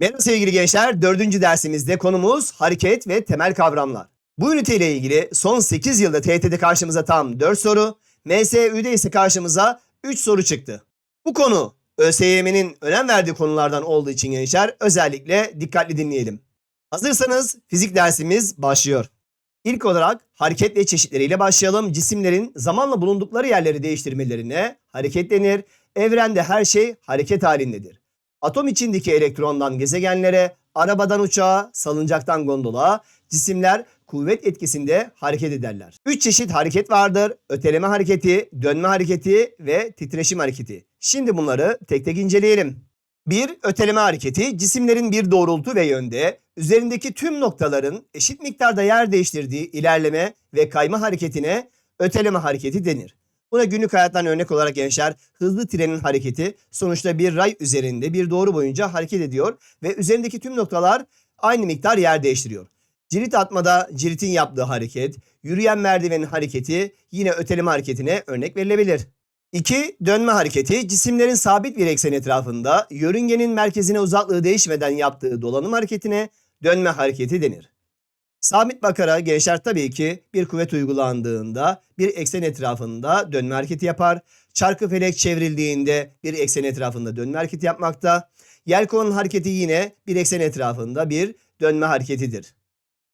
Merhaba sevgili gençler. Dördüncü dersimizde konumuz hareket ve temel kavramlar. Bu üniteyle ilgili son 8 yılda TYT'de karşımıza tam 4 soru, MSÜ'de ise karşımıza 3 soru çıktı. Bu konu ÖSYM'nin önem verdiği konulardan olduğu için gençler özellikle dikkatli dinleyelim. Hazırsanız fizik dersimiz başlıyor. İlk olarak hareket ve çeşitleriyle başlayalım. Cisimlerin zamanla bulundukları yerleri değiştirmelerine hareket denir. Evrende her şey hareket halindedir. Atom içindeki elektrondan gezegenlere, arabadan uçağa, salıncaktan gondola, cisimler kuvvet etkisinde hareket ederler. Üç çeşit hareket vardır. Öteleme hareketi, dönme hareketi ve titreşim hareketi. Şimdi bunları tek tek inceleyelim. 1. Öteleme hareketi cisimlerin bir doğrultu ve yönde üzerindeki tüm noktaların eşit miktarda yer değiştirdiği ilerleme ve kayma hareketine öteleme hareketi denir. Buna günlük hayattan örnek olarak gençler hızlı trenin hareketi sonuçta bir ray üzerinde bir doğru boyunca hareket ediyor ve üzerindeki tüm noktalar aynı miktar yer değiştiriyor. Cirit atmada ciritin yaptığı hareket, yürüyen merdivenin hareketi yine öteleme hareketine örnek verilebilir. 2. Dönme hareketi cisimlerin sabit bir eksen etrafında yörüngenin merkezine uzaklığı değişmeden yaptığı dolanım hareketine dönme hareketi denir. Sabit bakara gençler tabii ki bir kuvvet uygulandığında bir eksen etrafında dönme hareketi yapar. Çarkı felek çevrildiğinde bir eksen etrafında dönme hareketi yapmakta. Yelkova'nın hareketi yine bir eksen etrafında bir dönme hareketidir.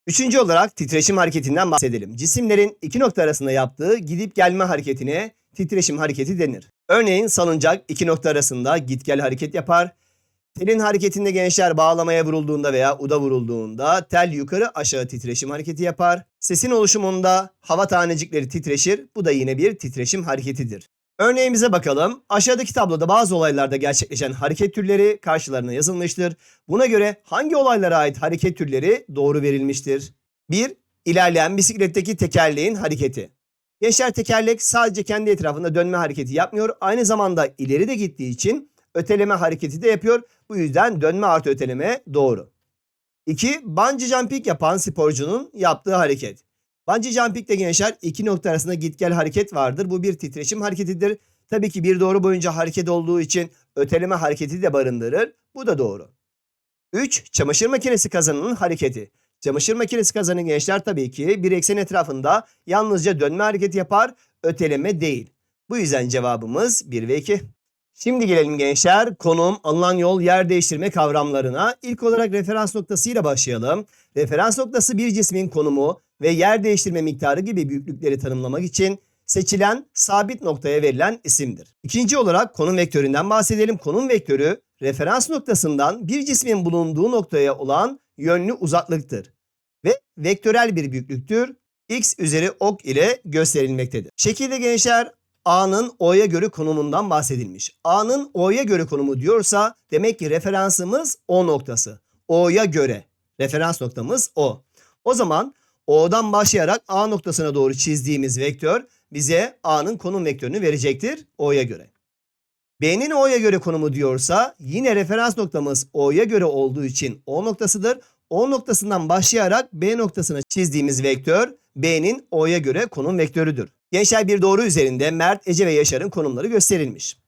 Üçüncü olarak titreşim hareketinden bahsedelim. Cisimlerin iki nokta arasında yaptığı gidip gelme hareketine titreşim hareketi denir. Örneğin salıncak iki nokta arasında git gel hareket yapar. Telin hareketinde gençler bağlamaya vurulduğunda veya uda vurulduğunda tel yukarı aşağı titreşim hareketi yapar. Sesin oluşumunda hava tanecikleri titreşir. Bu da yine bir titreşim hareketidir. Örneğimize bakalım. Aşağıdaki tabloda bazı olaylarda gerçekleşen hareket türleri karşılarına yazılmıştır. Buna göre hangi olaylara ait hareket türleri doğru verilmiştir? 1. İlerleyen bisikletteki tekerleğin hareketi. Gençler tekerlek sadece kendi etrafında dönme hareketi yapmıyor. Aynı zamanda ileri de gittiği için öteleme hareketi de yapıyor. Bu yüzden dönme artı öteleme doğru. 2. Bungee jumping yapan sporcunun yaptığı hareket. Bungee jumping'de gençler iki nokta arasında git gel hareket vardır. Bu bir titreşim hareketidir. Tabii ki bir doğru boyunca hareket olduğu için öteleme hareketi de barındırır. Bu da doğru. 3. Çamaşır makinesi kazanının hareketi. Çamaşır makinesi kazanı gençler tabii ki bir eksen etrafında yalnızca dönme hareketi yapar, öteleme değil. Bu yüzden cevabımız 1 ve 2. Şimdi gelelim gençler konum, alınan yol, yer değiştirme kavramlarına. İlk olarak referans noktasıyla başlayalım. Referans noktası bir cismin konumu ve yer değiştirme miktarı gibi büyüklükleri tanımlamak için seçilen sabit noktaya verilen isimdir. İkinci olarak konum vektöründen bahsedelim. Konum vektörü referans noktasından bir cismin bulunduğu noktaya olan yönlü uzaklıktır ve vektörel bir büyüklüktür. X üzeri ok ile gösterilmektedir. Şekilde gençler A'nın O'ya göre konumundan bahsedilmiş. A'nın O'ya göre konumu diyorsa demek ki referansımız O noktası. O'ya göre referans noktamız O. O zaman O'dan başlayarak A noktasına doğru çizdiğimiz vektör bize A'nın konum vektörünü verecektir O'ya göre. B'nin O'ya göre konumu diyorsa yine referans noktamız O'ya göre olduğu için O noktasıdır. O noktasından başlayarak B noktasına çizdiğimiz vektör B'nin O'ya göre konum vektörüdür. Gençler bir doğru üzerinde Mert, Ece ve Yaşar'ın konumları gösterilmiş.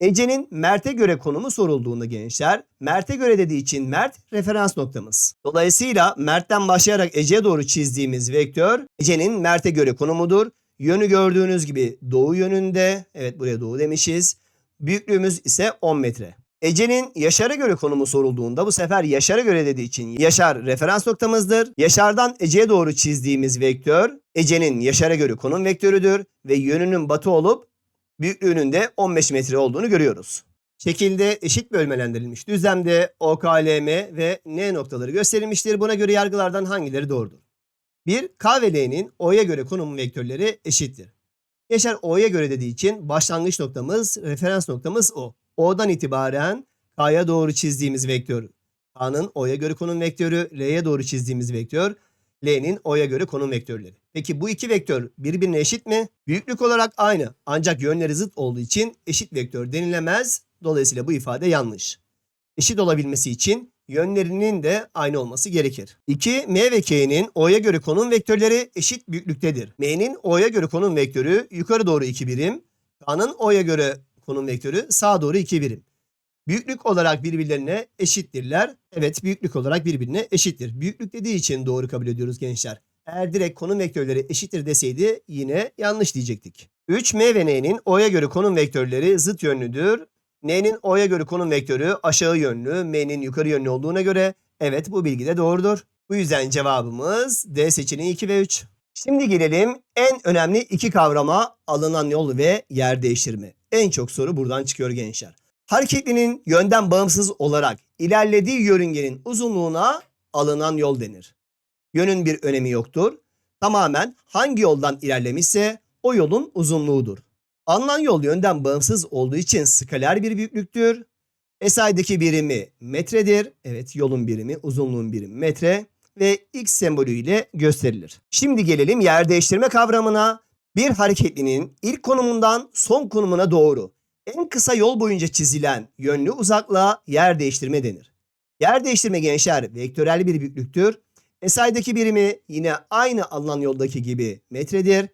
Ece'nin Mert'e göre konumu sorulduğunda gençler, Mert'e göre dediği için Mert referans noktamız. Dolayısıyla Mert'ten başlayarak Ece'ye doğru çizdiğimiz vektör Ece'nin Mert'e göre konumudur. Yönü gördüğünüz gibi doğu yönünde, evet buraya doğu demişiz. Büyüklüğümüz ise 10 metre. Ece'nin Yaşar'a göre konumu sorulduğunda bu sefer Yaşar'a göre dediği için Yaşar referans noktamızdır. Yaşar'dan Ece'ye doğru çizdiğimiz vektör Ece'nin Yaşar'a göre konum vektörüdür ve yönünün batı olup büyüklüğünün de 15 metre olduğunu görüyoruz. Şekilde eşit bölmelendirilmiş düzlemde OKLM ve N noktaları gösterilmiştir. Buna göre yargılardan hangileri doğrudur? 1. K ve L'nin O'ya göre konum vektörleri eşittir. Yaşar O'ya göre dediği için başlangıç noktamız, referans noktamız O. O'dan itibaren K'ya doğru çizdiğimiz vektör K'nın O'ya göre konum vektörü, L'ye doğru çizdiğimiz vektör L'nin O'ya göre konum vektörleri. Peki bu iki vektör birbirine eşit mi? Büyüklük olarak aynı ancak yönleri zıt olduğu için eşit vektör denilemez. Dolayısıyla bu ifade yanlış. Eşit olabilmesi için yönlerinin de aynı olması gerekir. 2. M ve K'nin O'ya göre konum vektörleri eşit büyüklüktedir. M'nin O'ya göre konum vektörü yukarı doğru 2 birim, K'nın O'ya göre konum vektörü sağa doğru 2 birim. Büyüklük olarak birbirlerine eşittirler. Evet büyüklük olarak birbirine eşittir. Büyüklük dediği için doğru kabul ediyoruz gençler. Eğer direkt konum vektörleri eşittir deseydi yine yanlış diyecektik. 3M ve N'nin O'ya göre konum vektörleri zıt yönlüdür. N'nin O'ya göre konum vektörü aşağı yönlü, M'nin yukarı yönlü olduğuna göre evet bu bilgi de doğrudur. Bu yüzden cevabımız D seçeneği 2 ve 3. Şimdi gelelim en önemli iki kavrama alınan yol ve yer değiştirme. En çok soru buradan çıkıyor gençler. Hareketlinin yönden bağımsız olarak ilerlediği yörüngenin uzunluğuna alınan yol denir. Yönün bir önemi yoktur. Tamamen hangi yoldan ilerlemişse o yolun uzunluğudur. Alınan yol yönden bağımsız olduğu için skaler bir büyüklüktür. SI'deki birimi metredir. Evet yolun birimi, uzunluğun birimi metre ve x sembolüyle gösterilir. Şimdi gelelim yer değiştirme kavramına. Bir hareketlinin ilk konumundan son konumuna doğru en kısa yol boyunca çizilen yönlü uzaklığa yer değiştirme denir. Yer değiştirme gençler vektörel bir büyüklüktür. SI'deki birimi yine aynı alınan yoldaki gibi metredir.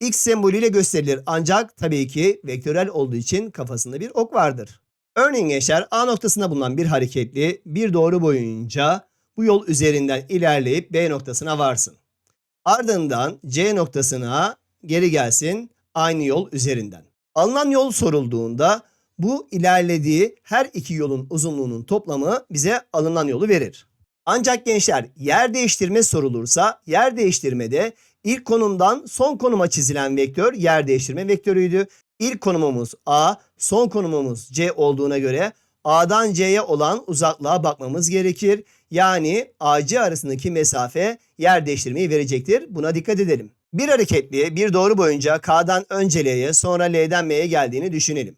X sembolüyle gösterilir ancak tabii ki vektörel olduğu için kafasında bir ok vardır. Örneğin gençler A noktasında bulunan bir hareketli bir doğru boyunca bu yol üzerinden ilerleyip B noktasına varsın. Ardından C noktasına geri gelsin aynı yol üzerinden. Alınan yol sorulduğunda bu ilerlediği her iki yolun uzunluğunun toplamı bize alınan yolu verir. Ancak gençler yer değiştirme sorulursa yer değiştirmede ilk konumdan son konuma çizilen vektör yer değiştirme vektörüydü. İlk konumumuz A, son konumumuz C olduğuna göre A'dan C'ye olan uzaklığa bakmamız gerekir. Yani AC arasındaki mesafe yer değiştirmeyi verecektir. Buna dikkat edelim. Bir hareketli bir doğru boyunca K'dan önce L'ye sonra L'den M'ye geldiğini düşünelim.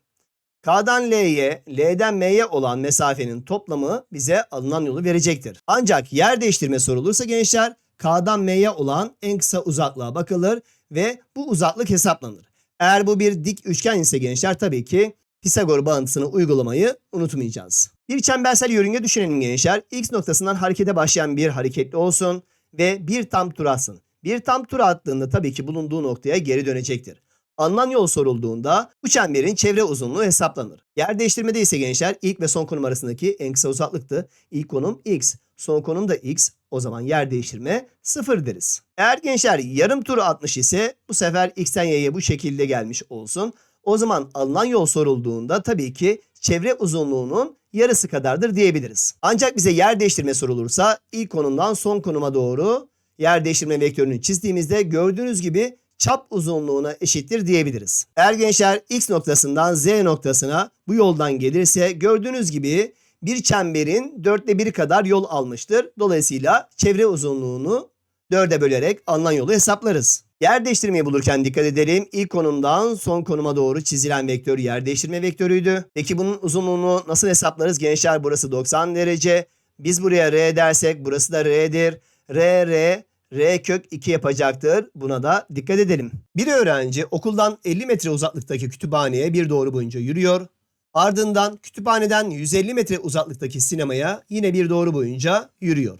K'dan L'ye, L'den M'ye olan mesafenin toplamı bize alınan yolu verecektir. Ancak yer değiştirme sorulursa gençler K'dan M'ye olan en kısa uzaklığa bakılır ve bu uzaklık hesaplanır. Eğer bu bir dik üçgen ise gençler tabii ki Pisagor bağıntısını uygulamayı unutmayacağız. Bir çembersel yörünge düşünelim gençler. X noktasından harekete başlayan bir hareketli olsun ve bir tam tur atsın. Bir tam tur attığında tabii ki bulunduğu noktaya geri dönecektir. Alınan yol sorulduğunda bu çemberin çevre uzunluğu hesaplanır. Yer değiştirmede ise gençler ilk ve son konum arasındaki en kısa uzaklıktı. İlk konum x, son konum da x. O zaman yer değiştirme sıfır deriz. Eğer gençler yarım tur atmış ise bu sefer x'ten y'ye bu şekilde gelmiş olsun. O zaman alınan yol sorulduğunda tabii ki çevre uzunluğunun yarısı kadardır diyebiliriz. Ancak bize yer değiştirme sorulursa ilk konumdan son konuma doğru yer değiştirme vektörünü çizdiğimizde gördüğünüz gibi çap uzunluğuna eşittir diyebiliriz. Eğer gençler x noktasından z noktasına bu yoldan gelirse gördüğünüz gibi bir çemberin dörtte biri kadar yol almıştır. Dolayısıyla çevre uzunluğunu dörde bölerek alınan yolu hesaplarız. Yer değiştirmeyi bulurken dikkat edelim. İlk konumdan son konuma doğru çizilen vektör yer değiştirme vektörüydü. Peki bunun uzunluğunu nasıl hesaplarız? Gençler burası 90 derece. Biz buraya r dersek burası da r'dir. R, r, r kök 2 yapacaktır. Buna da dikkat edelim. Bir öğrenci okuldan 50 metre uzaklıktaki kütüphaneye bir doğru boyunca yürüyor. Ardından kütüphaneden 150 metre uzaklıktaki sinemaya yine bir doğru boyunca yürüyor.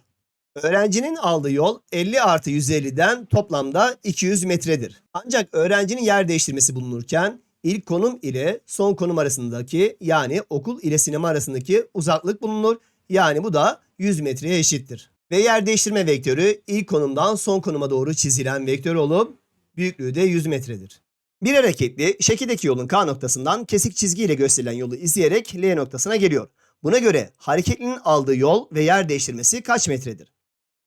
Öğrencinin aldığı yol 50 artı 150'den toplamda 200 metredir. Ancak öğrencinin yer değiştirmesi bulunurken ilk konum ile son konum arasındaki yani okul ile sinema arasındaki uzaklık bulunur. Yani bu da 100 metreye eşittir. Ve yer değiştirme vektörü ilk konumdan son konuma doğru çizilen vektör olup büyüklüğü de 100 metredir. Bir hareketli şekildeki yolun K noktasından kesik çizgiyle gösterilen yolu izleyerek L noktasına geliyor. Buna göre hareketlinin aldığı yol ve yer değiştirmesi kaç metredir?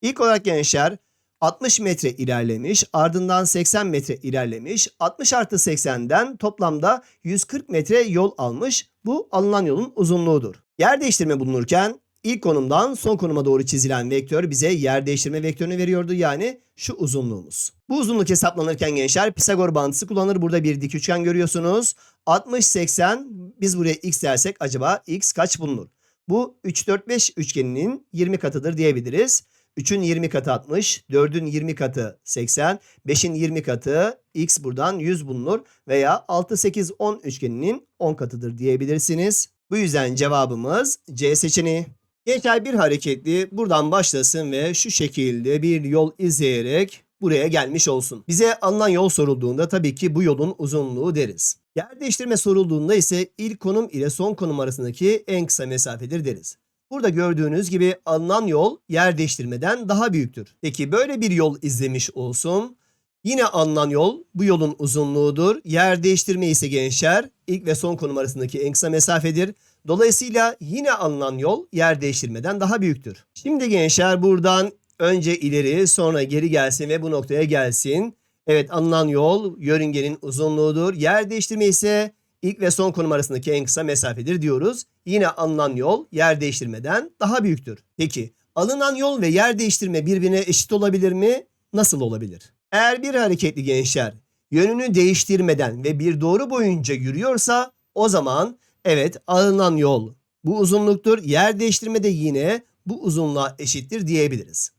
İlk olarak gençler 60 metre ilerlemiş, ardından 80 metre ilerlemiş, 60 artı 80'den toplamda 140 metre yol almış. Bu alınan yolun uzunluğudur. Yer değiştirme bulunurken ilk konumdan son konuma doğru çizilen vektör bize yer değiştirme vektörünü veriyordu. Yani şu uzunluğumuz. Bu uzunluk hesaplanırken gençler Pisagor bağıntısı kullanır. Burada bir dik üçgen görüyorsunuz. 60-80 biz buraya x dersek acaba x kaç bulunur? Bu 3-4-5 üçgeninin 20 katıdır diyebiliriz. 3'ün 20 katı 60, 4'ün 20 katı 80, 5'in 20 katı x buradan 100 bulunur veya 6, 8, 10 üçgeninin 10 katıdır diyebilirsiniz. Bu yüzden cevabımız C seçeneği. Gençler bir hareketli buradan başlasın ve şu şekilde bir yol izleyerek buraya gelmiş olsun. Bize alınan yol sorulduğunda tabii ki bu yolun uzunluğu deriz. Yer değiştirme sorulduğunda ise ilk konum ile son konum arasındaki en kısa mesafedir deriz. Burada gördüğünüz gibi alınan yol yer değiştirmeden daha büyüktür. Peki böyle bir yol izlemiş olsun. Yine alınan yol bu yolun uzunluğudur. Yer değiştirme ise gençler ilk ve son konum arasındaki en kısa mesafedir. Dolayısıyla yine alınan yol yer değiştirmeden daha büyüktür. Şimdi gençler buradan önce ileri sonra geri gelsin ve bu noktaya gelsin. Evet alınan yol yörüngenin uzunluğudur. Yer değiştirme ise ilk ve son konum arasındaki en kısa mesafedir diyoruz. Yine alınan yol yer değiştirmeden daha büyüktür. Peki alınan yol ve yer değiştirme birbirine eşit olabilir mi? Nasıl olabilir? Eğer bir hareketli gençler yönünü değiştirmeden ve bir doğru boyunca yürüyorsa o zaman evet alınan yol bu uzunluktur. Yer değiştirme de yine bu uzunluğa eşittir diyebiliriz.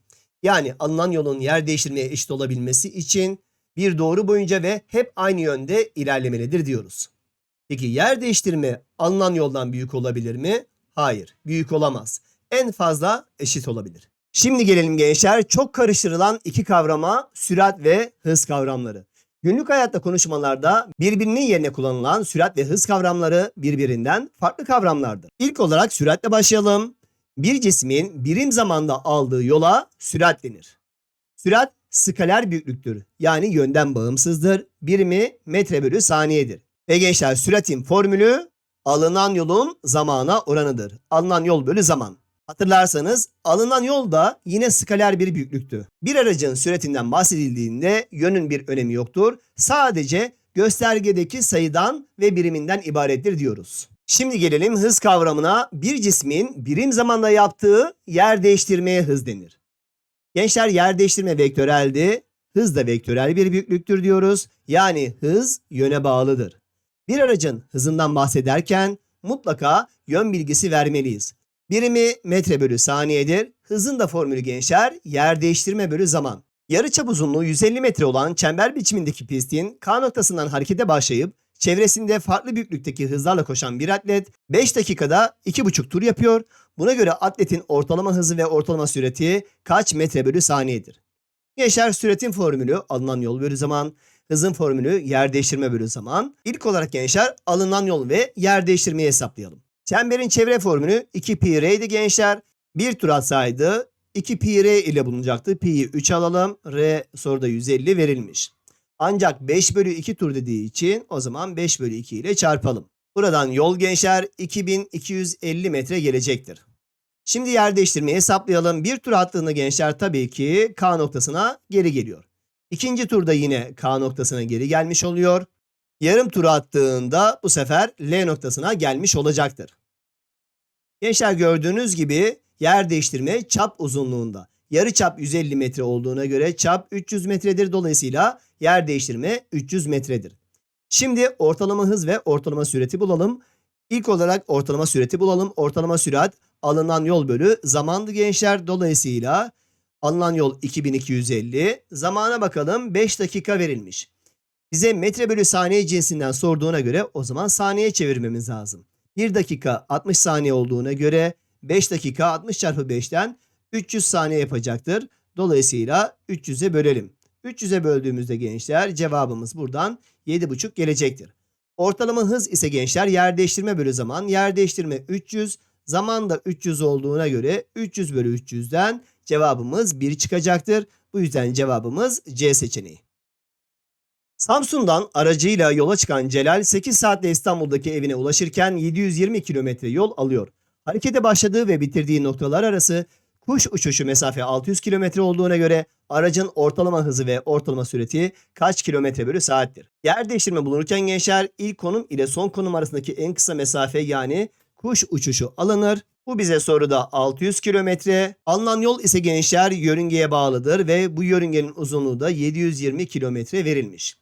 Yani alınan yolun yer değiştirmeye eşit olabilmesi için bir doğru boyunca ve hep aynı yönde ilerlemelidir diyoruz. Peki yer değiştirme alınan yoldan büyük olabilir mi? Hayır, büyük olamaz. En fazla eşit olabilir. Şimdi gelelim gençler çok karıştırılan iki kavrama sürat ve hız kavramları. Günlük hayatta konuşmalarda birbirinin yerine kullanılan sürat ve hız kavramları birbirinden farklı kavramlardır. İlk olarak süratle başlayalım. Bir cismin birim zamanda aldığı yola sürat denir. Sürat skaler büyüklüktür. Yani yönden bağımsızdır. Birimi metre bölü saniyedir. Ve gençler süratin formülü alınan yolun zamana oranıdır. Alınan yol bölü zaman. Hatırlarsanız alınan yol da yine skaler bir büyüklüktü. Bir aracın süratinden bahsedildiğinde yönün bir önemi yoktur. Sadece göstergedeki sayıdan ve biriminden ibarettir diyoruz. Şimdi gelelim hız kavramına. Bir cismin birim zamanda yaptığı yer değiştirmeye hız denir. Gençler yer değiştirme vektöreldi. Hız da vektörel bir büyüklüktür diyoruz. Yani hız yöne bağlıdır. Bir aracın hızından bahsederken mutlaka yön bilgisi vermeliyiz. Birimi metre bölü saniyedir. Hızın da formülü gençler yer değiştirme bölü zaman. Yarıçap uzunluğu 150 metre olan çember biçimindeki pistin K noktasından harekete başlayıp çevresinde farklı büyüklükteki hızlarla koşan bir atlet 5 dakikada 2,5 tur yapıyor. Buna göre atletin ortalama hızı ve ortalama sürati kaç metre bölü saniyedir? Gençler süratin formülü alınan yol bölü zaman, hızın formülü yer değiştirme bölü zaman. İlk olarak gençler alınan yol ve yer değiştirmeyi hesaplayalım. Çemberin çevre formülü 2 pi r'ydi gençler. Bir tur atsaydı 2 pi r ile bulunacaktı. Pi'yi 3 alalım. R soruda 150 verilmiş. Ancak 5 bölü 2 tur dediği için o zaman 5 bölü 2 ile çarpalım. Buradan yol gençler 2250 metre gelecektir. Şimdi yer değiştirmeyi hesaplayalım. Bir tur attığında gençler tabii ki K noktasına geri geliyor. İkinci turda yine K noktasına geri gelmiş oluyor. Yarım tur attığında bu sefer L noktasına gelmiş olacaktır. Gençler gördüğünüz gibi yer değiştirme çap uzunluğunda. Yarı çap 150 metre olduğuna göre çap 300 metredir. Dolayısıyla yer değiştirme 300 metredir. Şimdi ortalama hız ve ortalama süreti bulalım. İlk olarak ortalama süreti bulalım. Ortalama sürat alınan yol bölü zamandı gençler. Dolayısıyla alınan yol 2250. Zamana bakalım 5 dakika verilmiş. Bize metre bölü saniye cinsinden sorduğuna göre o zaman saniye çevirmemiz lazım. 1 dakika 60 saniye olduğuna göre 5 dakika 60 çarpı 5'ten 300 saniye yapacaktır. Dolayısıyla 300'e bölelim. 300'e böldüğümüzde gençler cevabımız buradan 7,5 gelecektir. Ortalama hız ise gençler yer değiştirme bölü zaman. Yer değiştirme 300. Zaman da 300 olduğuna göre 300 bölü 300'den cevabımız 1 çıkacaktır. Bu yüzden cevabımız C seçeneği. Samsun'dan aracıyla yola çıkan Celal 8 saatte İstanbul'daki evine ulaşırken 720 kilometre yol alıyor. Harekete başladığı ve bitirdiği noktalar arası kuş uçuşu mesafe 600 kilometre olduğuna göre aracın ortalama hızı ve ortalama süreti kaç kilometre bölü saattir? Yer değiştirme bulunurken gençler ilk konum ile son konum arasındaki en kısa mesafe yani kuş uçuşu alınır. Bu bize soruda 600 kilometre. Alınan yol ise gençler yörüngeye bağlıdır ve bu yörüngenin uzunluğu da 720 kilometre verilmiş.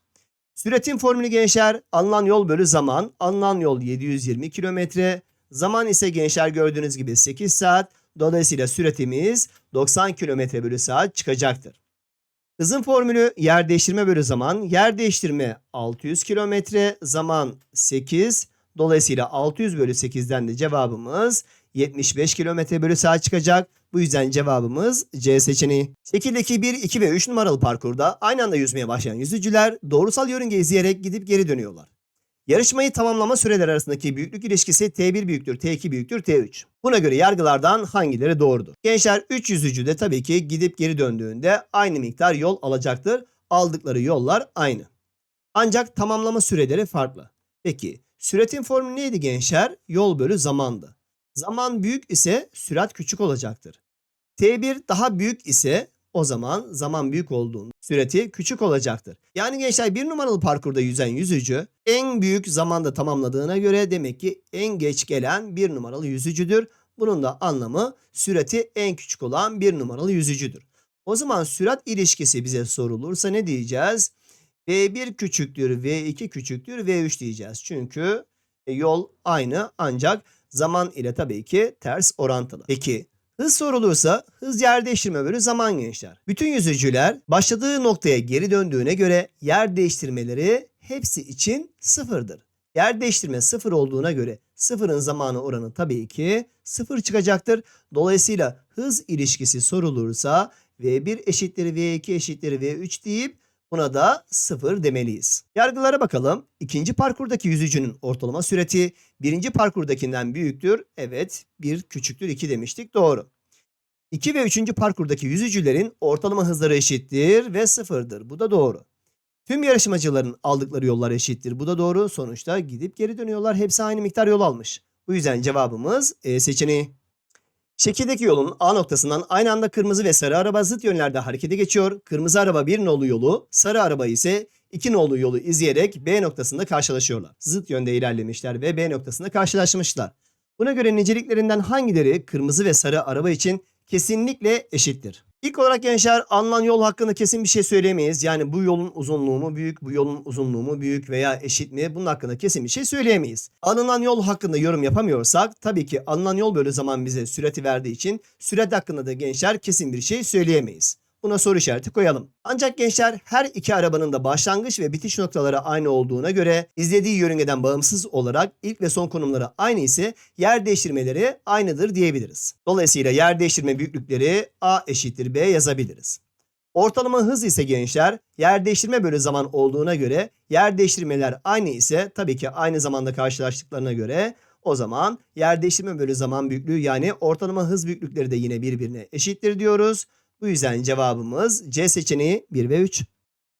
Süratin formülü gençler alınan yol bölü zaman. Alınan yol 720 kilometre. Zaman ise gençler gördüğünüz gibi 8 saat. Dolayısıyla süratimiz 90 kilometre bölü saat çıkacaktır. Hızın formülü yer değiştirme bölü zaman. Yer değiştirme 600 kilometre. Zaman 8. Dolayısıyla 600 bölü 8'den de cevabımız 75 kilometre bölü saat çıkacak. Bu yüzden cevabımız C seçeneği. Şekildeki 1, 2 ve 3 numaralı parkurda aynı anda yüzmeye başlayan yüzücüler doğrusal yörünge izleyerek gidip geri dönüyorlar. Yarışmayı tamamlama süreler arasındaki büyüklük ilişkisi T1 büyüktür, T2 büyüktür, T3. Buna göre yargılardan hangileri doğrudur? Gençler 3 yüzücü de tabii ki gidip geri döndüğünde aynı miktar yol alacaktır. Aldıkları yollar aynı. Ancak tamamlama süreleri farklı. Peki süratin formülü neydi gençler? Yol bölü zamandı. Zaman büyük ise sürat küçük olacaktır. T1 daha büyük ise o zaman zaman büyük olduğunda süreti küçük olacaktır. Yani gençler bir numaralı parkurda yüzen yüzücü en büyük zamanda tamamladığına göre demek ki en geç gelen bir numaralı yüzücüdür. Bunun da anlamı süreti en küçük olan bir numaralı yüzücüdür. O zaman sürat ilişkisi bize sorulursa ne diyeceğiz? V1 küçüktür, V2 küçüktür, V3 diyeceğiz. Çünkü e, yol aynı ancak zaman ile tabii ki ters orantılı. Peki hız sorulursa hız yer değiştirme bölü zaman gençler. Bütün yüzücüler başladığı noktaya geri döndüğüne göre yer değiştirmeleri hepsi için sıfırdır. Yer değiştirme sıfır olduğuna göre sıfırın zamanı oranı tabii ki sıfır çıkacaktır. Dolayısıyla hız ilişkisi sorulursa V1 eşittir V2 eşittir V3 deyip Buna da 0 demeliyiz. Yargılara bakalım. İkinci parkurdaki yüzücünün ortalama süreti birinci parkurdakinden büyüktür. Evet, 1 küçüktür 2 demiştik. Doğru. 2 ve 3. parkurdaki yüzücülerin ortalama hızları eşittir ve sıfırdır. Bu da doğru. Tüm yarışmacıların aldıkları yollar eşittir. Bu da doğru. Sonuçta gidip geri dönüyorlar. Hepsi aynı miktar yol almış. Bu yüzden cevabımız E seçeneği. Şekildeki yolun A noktasından aynı anda kırmızı ve sarı araba zıt yönlerde harekete geçiyor. Kırmızı araba bir nolu yolu, sarı araba ise iki nolu yolu izleyerek B noktasında karşılaşıyorlar. Zıt yönde ilerlemişler ve B noktasında karşılaşmışlar. Buna göre niceliklerinden hangileri kırmızı ve sarı araba için kesinlikle eşittir? İlk olarak gençler alınan yol hakkında kesin bir şey söyleyemeyiz. Yani bu yolun uzunluğu mu büyük, bu yolun uzunluğu mu büyük veya eşit mi? Bunun hakkında kesin bir şey söyleyemeyiz. Alınan yol hakkında yorum yapamıyorsak tabii ki alınan yol bölü zaman bize süreti verdiği için süret hakkında da gençler kesin bir şey söyleyemeyiz. Buna soru işareti koyalım. Ancak gençler her iki arabanın da başlangıç ve bitiş noktaları aynı olduğuna göre izlediği yörüngeden bağımsız olarak ilk ve son konumları aynı ise yer değiştirmeleri aynıdır diyebiliriz. Dolayısıyla yer değiştirme büyüklükleri A eşittir B yazabiliriz. Ortalama hız ise gençler yer değiştirme bölü zaman olduğuna göre yer değiştirmeler aynı ise tabii ki aynı zamanda karşılaştıklarına göre o zaman yer değiştirme bölü zaman büyüklüğü yani ortalama hız büyüklükleri de yine birbirine eşittir diyoruz. Bu yüzden cevabımız C seçeneği 1 ve 3.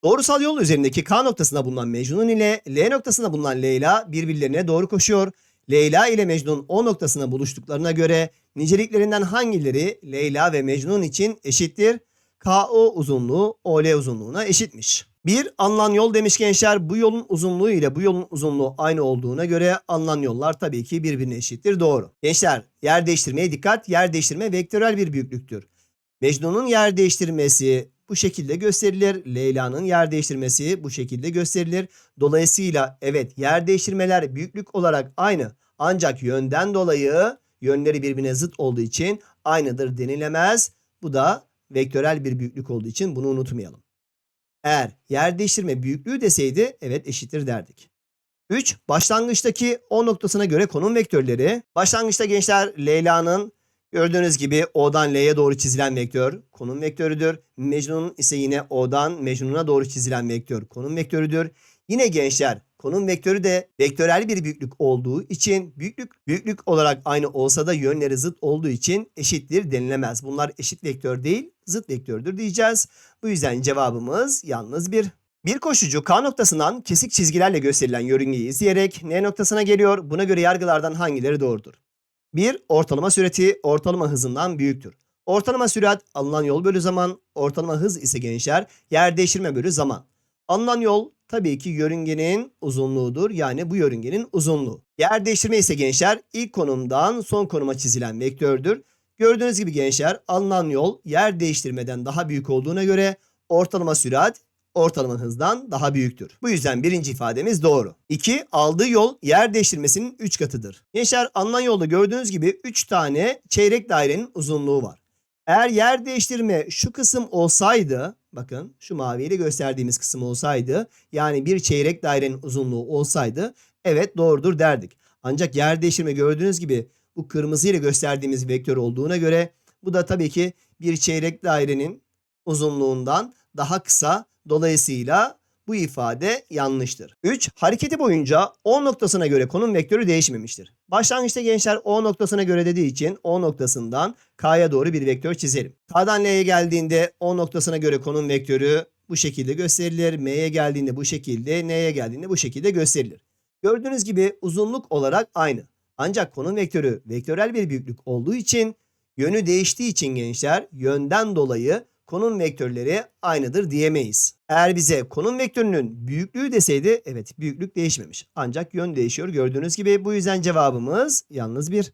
Doğrusal yol üzerindeki K noktasında bulunan Mecnun ile L noktasında bulunan Leyla birbirlerine doğru koşuyor. Leyla ile Mecnun O noktasına buluştuklarına göre niceliklerinden hangileri Leyla ve Mecnun için eşittir? KO uzunluğu OL uzunluğuna eşitmiş. Bir alınan yol demiş gençler. Bu yolun uzunluğu ile bu yolun uzunluğu aynı olduğuna göre alınan yollar tabii ki birbirine eşittir. Doğru. Gençler yer değiştirmeye dikkat. Yer değiştirme vektörel bir büyüklüktür. Mecnun'un yer değiştirmesi bu şekilde gösterilir. Leyla'nın yer değiştirmesi bu şekilde gösterilir. Dolayısıyla evet yer değiştirmeler büyüklük olarak aynı. Ancak yönden dolayı yönleri birbirine zıt olduğu için aynıdır denilemez. Bu da vektörel bir büyüklük olduğu için bunu unutmayalım. Eğer yer değiştirme büyüklüğü deseydi evet eşittir derdik. 3. Başlangıçtaki O noktasına göre konum vektörleri. Başlangıçta gençler Leyla'nın Gördüğünüz gibi O'dan L'ye doğru çizilen vektör konum vektörüdür. Mecnun'un ise yine O'dan Mecnun'a doğru çizilen vektör konum vektörüdür. Yine gençler konum vektörü de vektörel bir büyüklük olduğu için büyüklük büyüklük olarak aynı olsa da yönleri zıt olduğu için eşittir denilemez. Bunlar eşit vektör değil zıt vektördür diyeceğiz. Bu yüzden cevabımız yalnız bir. Bir koşucu K noktasından kesik çizgilerle gösterilen yörüngeyi izleyerek N noktasına geliyor. Buna göre yargılardan hangileri doğrudur? 1. Ortalama süreti ortalama hızından büyüktür. Ortalama sürat alınan yol bölü zaman, ortalama hız ise gençler yer değiştirme bölü zaman. Alınan yol tabii ki yörüngenin uzunluğudur. Yani bu yörüngenin uzunluğu. Yer değiştirme ise gençler ilk konumdan son konuma çizilen vektördür. Gördüğünüz gibi gençler alınan yol yer değiştirmeden daha büyük olduğuna göre ortalama sürat ortalama hızdan daha büyüktür. Bu yüzden birinci ifademiz doğru. 2. Aldığı yol yer değiştirmesinin 3 katıdır. Gençler alınan yolda gördüğünüz gibi 3 tane çeyrek dairenin uzunluğu var. Eğer yer değiştirme şu kısım olsaydı, bakın şu maviyle gösterdiğimiz kısım olsaydı, yani bir çeyrek dairenin uzunluğu olsaydı, evet doğrudur derdik. Ancak yer değiştirme gördüğünüz gibi bu kırmızı ile gösterdiğimiz vektör olduğuna göre Bu da tabii ki bir çeyrek dairenin uzunluğundan daha kısa. Dolayısıyla bu ifade yanlıştır. 3. Hareketi boyunca O noktasına göre konum vektörü değişmemiştir. Başlangıçta gençler O noktasına göre dediği için O noktasından K'ya doğru bir vektör çizelim. K'dan L'ye geldiğinde O noktasına göre konum vektörü bu şekilde gösterilir. M'ye geldiğinde bu şekilde, N'ye geldiğinde bu şekilde gösterilir. Gördüğünüz gibi uzunluk olarak aynı. Ancak konum vektörü vektörel bir büyüklük olduğu için yönü değiştiği için gençler yönden dolayı konum vektörleri aynıdır diyemeyiz. Eğer bize konum vektörünün büyüklüğü deseydi evet büyüklük değişmemiş. Ancak yön değişiyor gördüğünüz gibi bu yüzden cevabımız yalnız bir.